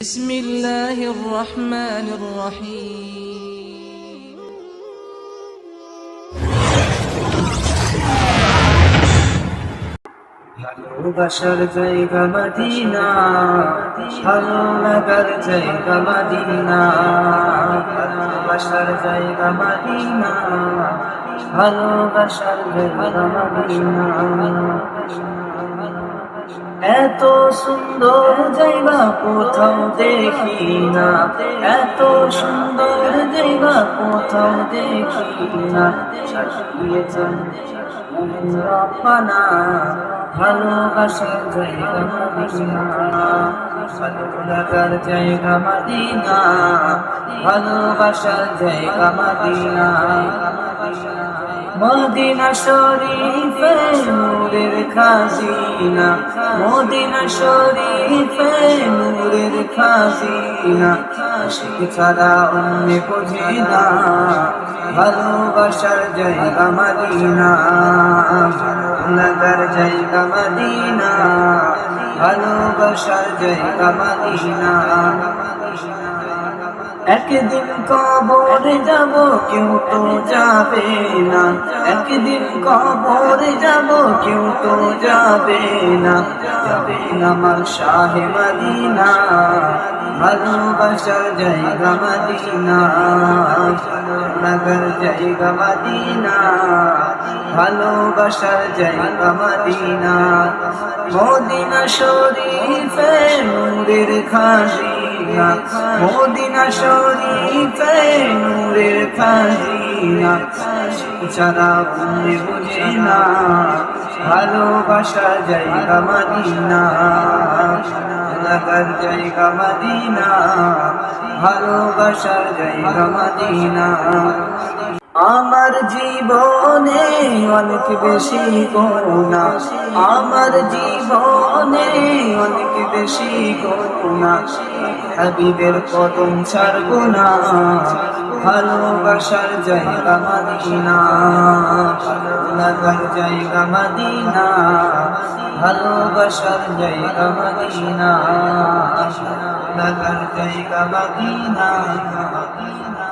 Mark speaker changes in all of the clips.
Speaker 1: بسم الله الرحمن الرحيم.
Speaker 2: هلو بشر جيب مدينة هلو نبر جيب مدينة؟ هلو بشر جيب مدينة؟ هلو بشر جيب مدينة؟ এত সুন্দর জায়গা কোথাও দেখি না। এত সুন্দর জায়গা কোথাও দেখি না। জায়গা মদিনা। ভালো জায়গা মদিনা মদিনা। শরীফে নূরের খাজিনা, মদিনা শরীফে নূরের খাজিনা। আশিক ছাড়া অন্য বোঝে না, ভালোবাসার জায়গা মদিনা। লাগার জায়গা মদিনা, ভালোবাসার জায়গা মদিনা। একদিন কবরে যাব, কেউ তো যাবে না। একদিন কবরে যাব, কেউ তো যাবে না। যাবে না আমার শাহে মদিনা। ভালোবাসার জায়গা মদিনা নগর জায়গা মদিনা ভালোবাসার জায়গা মদিনা মদিনা শরীফে নূরের খাজিনা মদিনা শরীফে নূরের খাজিনা ছাড়া ভুলে বুঝে না ভালোবাসা জায়গা মদিনা নগর জায়গা মদিনা ভালোবাসার জায়গা মদিনা। আমার জীবনে অনেক বেশি করুণা। আমার জীবনে অনেক বেশি করুণা। হাবিবের কদম ছাড়ব না। ভালোবাসার জায়গা মদিনা। লাগার জায়গা মাদিনা। ভালোবাসার জায়গা মদিনা। লাগার জায়গা মদিনা।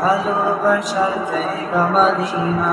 Speaker 2: ভালোবাসার জায়গা মদিনা